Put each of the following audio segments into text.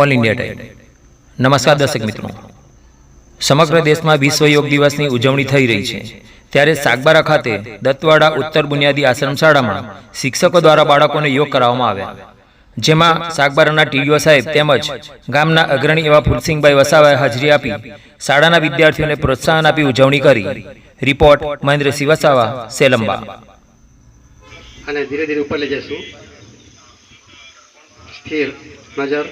All India time નમસ્કાર દર્શક મિત્રો. સમગ્ર દેશમાં વિશ્વ યોગ દિવસની ઉજવણી થઈ રહી છે. ત્યારે સાગબારા ખાતે દત્તવાડા ઉત્તર બુનિયાદી આશ્રમ શાળામાં શિક્ષકો દ્વારા બાળકોને યોગ કરાવવામાં આવ્યા. જેમાં સાગબારાના ટીડીઓ સાહેબ તેમજ ગામના અગ્રણી એવા ફુલસિંહભાઈ વસાવાએ હાજરી આપી શાળાના વિદ્યાર્થીઓને પ્રોત્સાહન આપી ઉજવણી કરી. રિપોર્ટ મહેન્દ્રસિંહ વસાવા સેલંબા. અને ધીરે ધીરે ઉપર લઈ જશું સ્થિર નજર.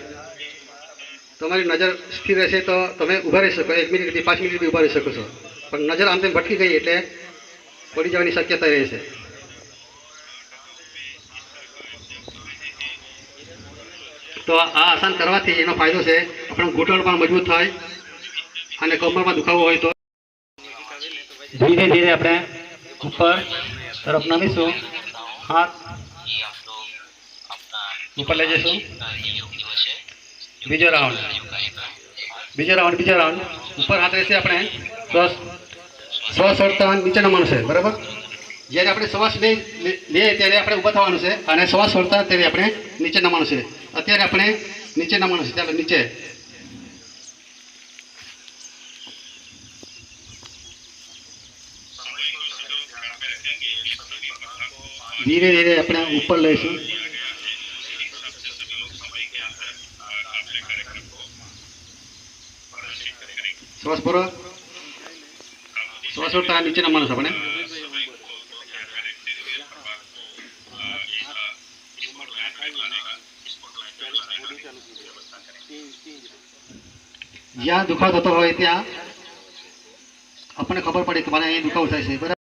તમારી નજર સ્થિર રહેશે તો તમે ઊભા રહી શકો. એક મિનિટ પાંચ મિનિટ બી ઊભા રહી શકો છો. પણ નજર આમ તેમ ભટકી ગઈ એટલે પડી જવાની શક્યતા રહેશે. તો આ આસન કરવાથી એનો ફાયદો છે. આપણો ઘૂંટણ પણ મજબૂત થાય અને કમરમાં દુખાવો હોય તો. ધીરે ધીરે આપણે ઉપર તરફ નમીશું. હાથ. ઉપર લઈ જઈશું. બીજો રાઉન્ડ. બીજો રાઉન્ડ બીજો રાઉન્ડ. ઉપર હાથ રહેશે આપણે શ્વાસ છોડતા નીચે નમવાનું છે, બરાબર? જ્યારે આપણે શ્વાસ લઈ લઈએ ત્યારે આપણે ઊભા થવાનું છે અને શ્વાસ છોડતા ત્યારે આપણે નીચે નમવાનું છે. અત્યારે આપણે નીચે નમવાનું છે. ચાલો, નીચે. ધીરે ધીરે આપણે ઉપર લઈશું. શ્વાસ પૂરો શ્વાસ છોડતા નીચે નમવાનું છે આપણે જ્યાં દુખાવો થતો હોય ત્યાં આપણને ખબર પડે કે મને અહીં દુખાવો થાય છે બરાબર